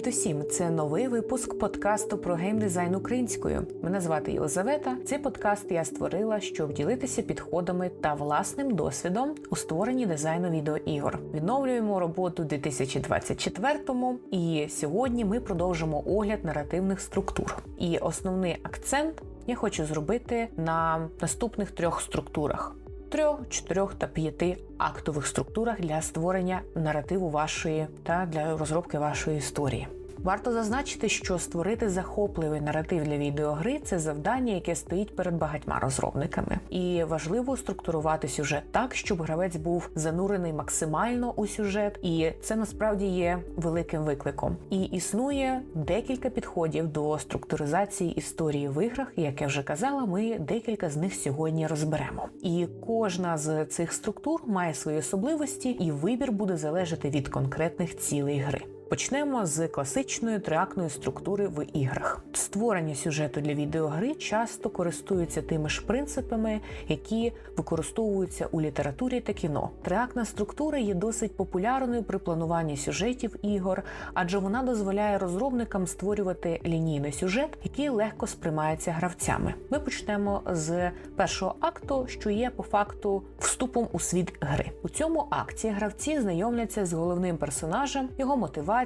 Привіт усім! Це новий випуск подкасту про геймдизайн українською. Мене звати Єлизавета. Цей подкаст я створила, щоб ділитися підходами та власним досвідом у створенні дизайну відеоігор. Відновлюємо роботу 2024-му і сьогодні ми продовжимо огляд наративних структур. І основний акцент я хочу зробити на наступних трьох структурах. Трьох, чотирьох та п'яти актових структурах для створення наративу вашої та для розробки вашої історії. Варто зазначити, що створити захопливий наратив для відеогри це завдання, яке стоїть перед багатьма розробниками, і важливо структурувати сюжет так, щоб гравець був занурений максимально у сюжет, і це насправді є великим викликом. І існує декілька підходів до структуризації історії в іграх. Як я вже казала, ми декілька з них сьогодні розберемо. І кожна з цих структур має свої особливості, і вибір буде залежати від конкретних цілей гри. Почнемо з класичної триактної структури в іграх. Створення сюжету для відеогри часто користуються тими ж принципами, які використовуються у літературі та кіно. Триактна структура є досить популярною при плануванні сюжетів ігор, адже вона дозволяє розробникам створювати лінійний сюжет, який легко сприймається гравцями. Ми почнемо з першого акту, що є по факту вступом у світ гри. У цьому акті гравці знайомляться з головним персонажем, його мотивацією,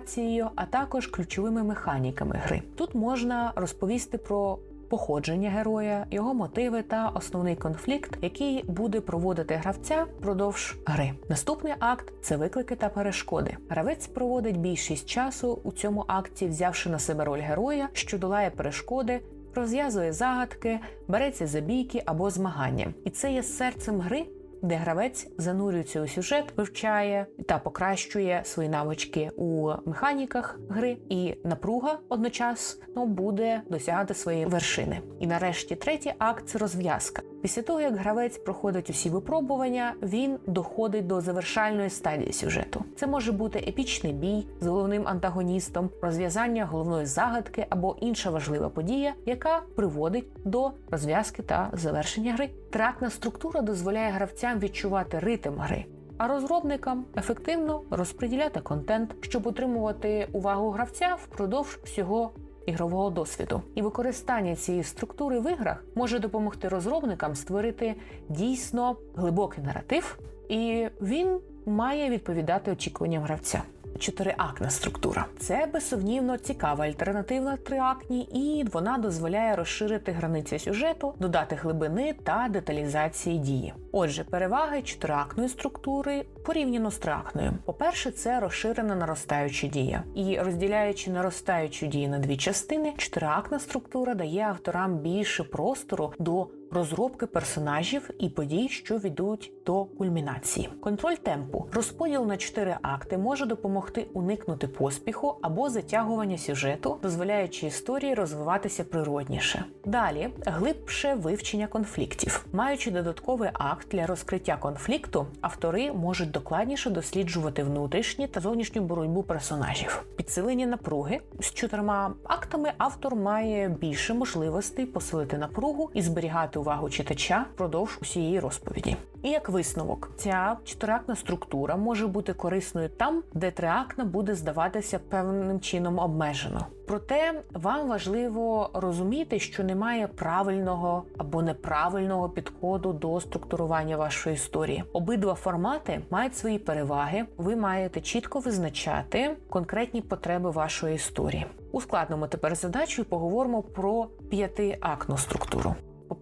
а також ключовими механіками гри. Тут можна розповісти про походження героя, його мотиви та основний конфлікт, який буде проводити гравця впродовж гри. Наступний акт це виклики та перешкоди. Гравець проводить більшість часу у цьому акті, взявши на себе роль героя, що долає перешкоди. Розв'язує загадки, береться за бійки або змагання, і це є серцем гри, де гравець занурюється у сюжет, вивчає та покращує свої навички у механіках гри, і напруга одночасно буде досягати своєї вершини. І нарешті третій акт це розв'язка. Після того, як гравець проходить усі випробування, він доходить до завершальної стадії сюжету. Це може бути епічний бій з головним антагоністом, розв'язання головної загадки або інша важлива подія, яка приводить до розв'язки та завершення гри. Тракна структура дозволяє гравцям відчувати ритм гри. А розробникам ефективно розподіляти контент, щоб утримувати увагу гравця впродовж всього ігрового досвіду. І використання цієї структури в іграх може допомогти розробникам створити дійсно глибокий наратив, і він має відповідати очікуванням гравця. Чотириактна структура це безсумнівно цікава альтернатива триактній, і вона дозволяє розширити границі сюжету, додати глибини та деталізації дії. Отже, переваги чотириактної структури порівняно з триактною. По-перше, це розширена наростаюча дія, і розділяючи наростаючу дію на дві частини, чотириактна структура дає авторам більше простору до розробки персонажів і подій, що ведуть до кульмінації. Контроль темпу, розподіл на чотири акти може допомогти уникнути поспіху або затягування сюжету, дозволяючи історії розвиватися природніше. Далі глибше вивчення конфліктів, маючи додатковий акт для розкриття конфлікту, автори можуть докладніше досліджувати внутрішню та зовнішню боротьбу персонажів. Підсилення напруги з чотирма актами автор має більше можливостей посилити напругу і зберігати увагу читача впродовж усієї розповіді. І як висновок, ця чотирактна структура може бути корисною там, де триактна буде здаватися певним чином обмежено. Проте вам важливо розуміти, що немає правильного або неправильного підходу до структурування вашої історії. Обидва формати мають свої переваги. Ви маєте чітко визначати конкретні потреби вашої історії. Ускладнимо тепер задачу і поговоримо про п'ятиактну структуру.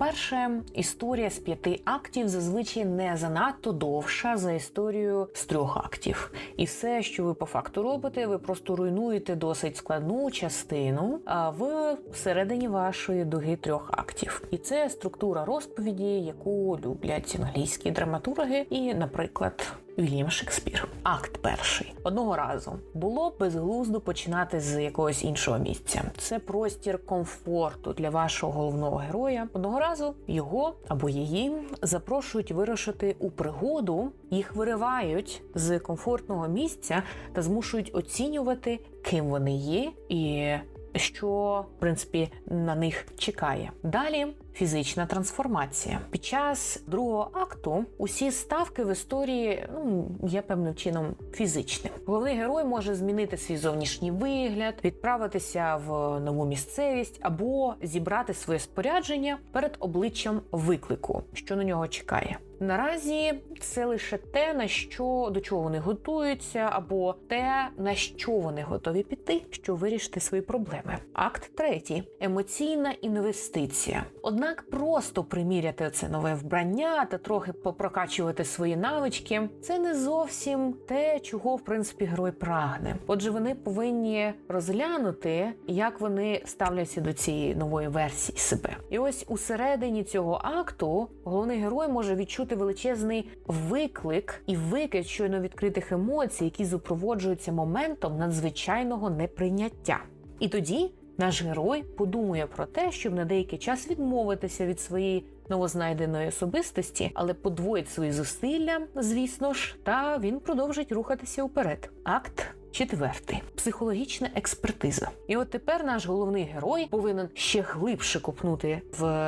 По-перше, історія з п'яти актів зазвичай не занадто довша за історію з трьох актів. І все, що ви по факту робите, ви просто руйнуєте досить складну частину а в середині вашої дуги трьох актів. І це структура розповіді, яку люблять англійські драматурги, і, наприклад. Вільям Шекспір. Акт перший. Одного разу було безглуздо починати з якогось іншого місця. Це простір комфорту для вашого головного героя. Одного разу його або її запрошують вирушити у пригоду, їх виривають з комфортного місця та змушують оцінювати, ким вони є і що в принципі на них чекає. Далі фізична трансформація. Під час другого акту усі ставки в історії ну є певним чином фізичним. Головний герой може змінити свій зовнішній вигляд, відправитися в нову місцевість або зібрати своє спорядження перед обличчям виклику, що на нього чекає. Наразі це лише те, на що до чого вони готуються, або те, на що вони готові піти, щоб вирішити свої проблеми. Акт третій емоційна інвестиція. Однак просто приміряти це нове вбрання та трохи попрокачувати свої навички це не зовсім те, чого в принципі герой прагне. Отже, вони повинні розглянути, як вони ставляться до цієї нової версії себе. І ось усередині цього акту головний герой може відчути величезний виклик і викид щойно відкритих емоцій, які супроводжуються моментом надзвичайного неприйняття. І тоді наш герой подумає про те, щоб на деякий час відмовитися від своєї новознайденої особистості, але подвоїть свої зусилля, звісно ж, та він продовжить рухатися вперед. Акт Четвертий психологічна експертиза. І от тепер наш головний герой повинен ще глибше копнути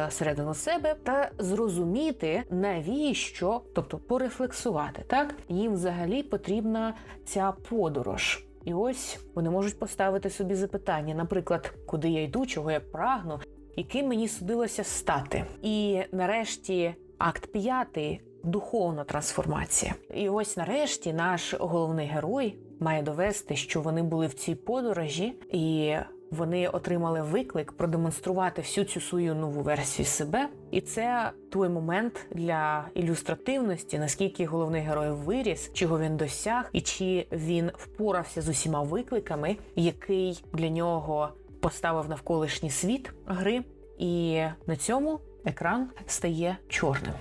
всередину себе та зрозуміти, навіщо, тобто порефлексувати, так їм взагалі потрібна ця подорож. І ось вони можуть поставити собі запитання, наприклад, куди я йду, чого я прагну, яким мені судилося стати. І нарешті акт п'ятий духовна трансформація. І ось нарешті наш головний герой має довести, що вони були в цій подорожі, і вони отримали виклик продемонструвати всю цю свою нову версію себе. І це той момент для ілюстративності, наскільки головний герой виріс, чого він досяг, і чи він впорався з усіма викликами, який для нього поставив навколишній світ гри, і на цьому екран стає чорним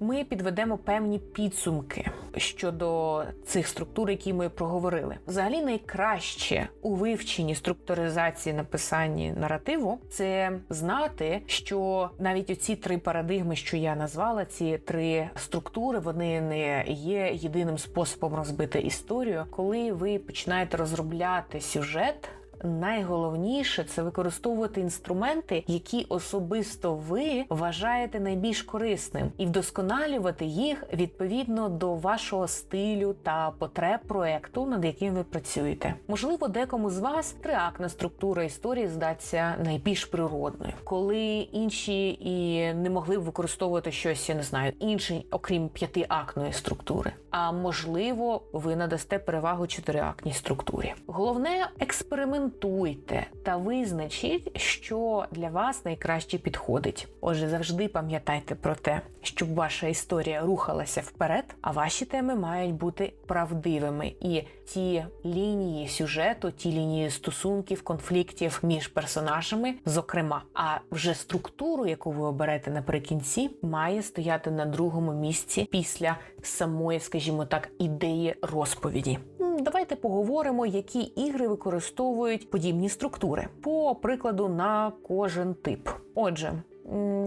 ми підведемо певні підсумки щодо цих структур, які ми проговорили. Взагалі, найкраще у вивченні структуризації написанні наративу це знати, що навіть оці три парадигми, що я назвала, ці три структури, вони не є єдиним способом розбити історію, коли ви починаєте розробляти сюжет найголовніше це використовувати інструменти, які особисто ви вважаєте найбільш корисним, і вдосконалювати їх відповідно до вашого стилю та потреб проекту, над яким ви працюєте. Можливо, декому з вас триакна структура історії здаться найбільш природною, коли інші і не могли б використовувати щось, я не знаю, інше, окрім п'ятиактної структури. А можливо, ви надасте перевагу чотириактній структурі. Головне експеримент експериментуйте та визначіть, що для вас найкраще підходить. Отже, завжди пам'ятайте про те, щоб ваша історія рухалася вперед, а ваші теми мають бути правдивими. І ті лінії сюжету, ті лінії стосунків, конфліктів між персонажами, зокрема, а вже структуру, яку ви оберете наприкінці, має стояти на другому місці після самої, скажімо так, ідеї розповіді. Давайте поговоримо, які ігри використовують подібні структури, по прикладу на кожен тип. Отже,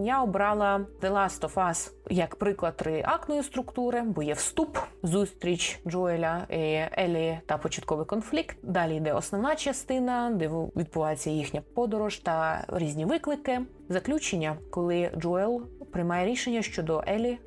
я обрала The Last of Us як приклад триактної структури, бо є вступ, зустріч Джоеля, Елі та початковий конфлікт. Далі йде основна частина, де відбувається їхня подорож та різні виклики. Заключення, коли Джоел приймає рішення щодо Елі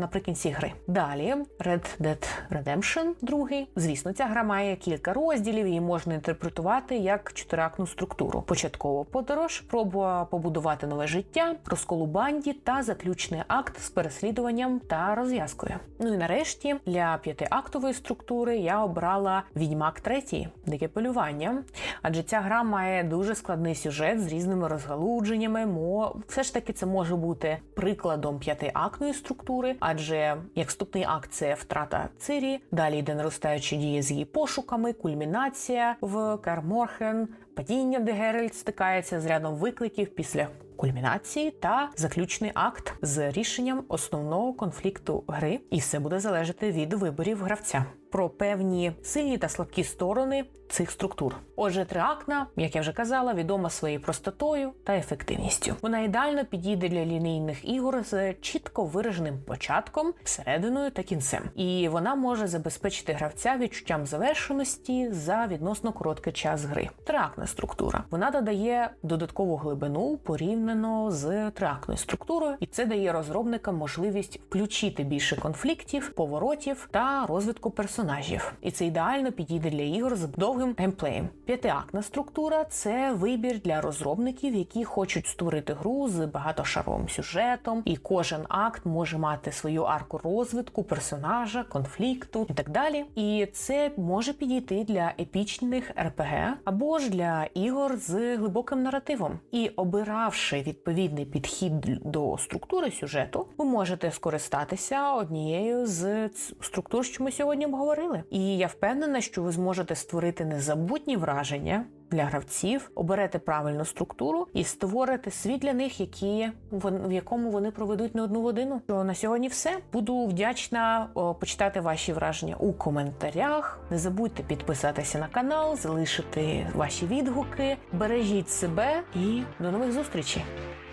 наприкінці гри. Далі Red Dead Redemption 2. Звісно, ця гра має кілька розділів, її можна інтерпретувати як чотиракну структуру: початкову подорож, спроба побудувати нове життя, розколу банді та заключний акт з переслідуванням та розв'язкою. Ну і нарешті для п'ятиактової структури я обрала Відьмак 3, дике полювання, адже ця гра має дуже складний сюжет з різними розгалудженнями. Мо все ж таки це може бути прикладом п'ятиактної структури структури, адже як вступний акт це втрата Цирі, далі йде наростаючі дії з її пошуками, кульмінація в Карморхен, падіння, де Геральт стикається з рядом викликів після. Кульмінації та заключний акт з рішенням основного конфлікту гри, і все буде залежати від виборів гравця. Про певні сильні та слабкі сторони цих структур. Отже, триакна, як я вже казала, відома своєю простотою та ефективністю. Вона ідеально підійде для лінійних ігор з чітко вираженим початком, серединою та кінцем, і вона може забезпечити гравця відчуттям завершеності за відносно короткий час гри. Триакна структура вона додає додаткову глибину порівняно з триакною структурою, і це дає розробникам можливість включити більше конфліктів, поворотів та розвитку персонажів. І це ідеально підійде для ігор з довгим геймплеєм. П'ятиактна структура це вибір для розробників, які хочуть створити гру з багатошаровим сюжетом, і кожен акт може мати свою арку розвитку персонажа, конфлікту і так далі. І це може підійти для епічних РПГ або ж для ігор з глибоким наративом. І обиравши відповідний підхід до структури сюжету, ви можете скористатися однією з структур, що ми сьогодні обговорили. І я впевнена, що ви зможете створити незабутні враження. Для гравців оберете правильну структуру і створите світ для них, які в якому вони проведуть не одну годину. То на сьогодні все. Буду вдячна почитати ваші враження у коментарях. Не забудьте підписатися на канал, залишити ваші відгуки. Бережіть себе і до нових зустрічей.